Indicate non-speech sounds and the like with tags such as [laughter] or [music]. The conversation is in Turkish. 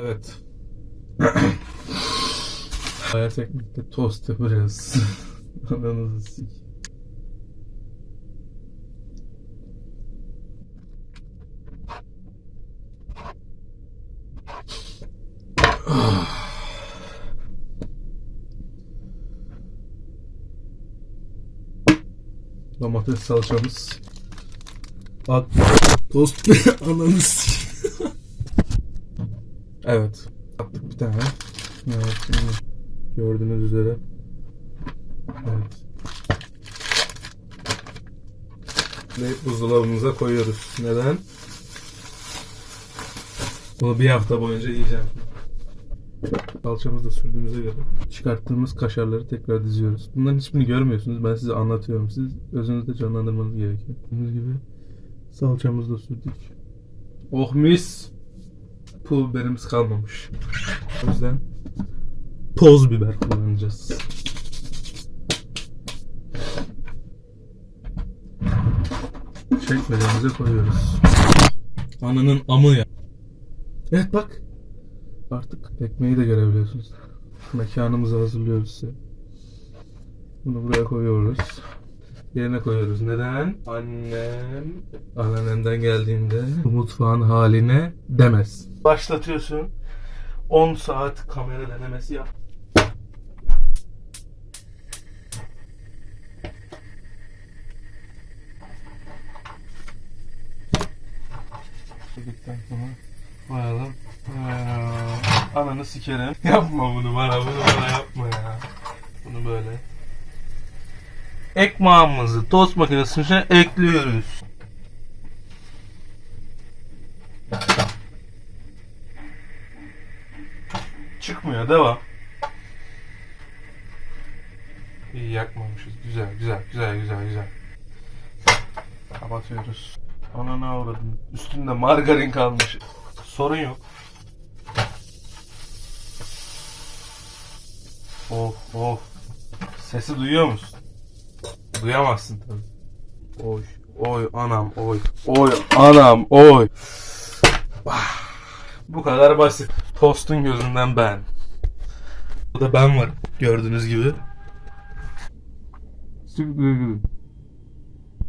Evet. Hayat ekmekte tost yapacağız. Ananızı sik. [sighs] Domates salçamız. At. Tost [laughs] ananı. Evet. Attık bir tane. Evet gördüğünüz üzere. Evet. Ve buzdolabımıza koyuyoruz. Neden? Bunu bir hafta boyunca yiyeceğim. Salçamızı da sürdüğümüze göre çıkarttığımız kaşarları tekrar diziyoruz. Bunların hiçbirini görmüyorsunuz. Ben size anlatıyorum. Siz gözünüzde canlandırmanız gerekiyor. Gördüğünüz gibi salçamızı da sürdük. Oh mis! Pul biberimiz kalmamış. O yüzden toz biber kullanacağız. Çekmecemize koyuyoruz. Ananın amı ya. Evet bak. Artık ekmeği de görebiliyorsunuz. Mekanımızı hazırlıyoruz size. Bunu buraya koyuyoruz. Yerine koyuyoruz. Neden? Annem anneannemden geldiğinde bu mutfağın haline demez. Başlatıyorsun. 10 saat kamera denemesi yap. Dedikten sonra koyalım. Aa, Ananı sikerim. [laughs] Yapma bunu bana, bunu bana yapma ya. Bunu böyle. Ekmeğimizi tost makinesinin içine ekliyoruz. Çıkmıyor, devam. İyi yakmamışız. Güzel, güzel, güzel, güzel, güzel. Kapatıyoruz. Ananı avradım. Üstünde margarin kalmış. Sorun yok. Of of. Sesi duyuyor musun? Duyamazsın tabii. Oy oy anam oy. Oy anam oy. Vah. Bu kadar basit. Tostun gözünden ben. Bu da ben varım. Gördüğünüz gibi.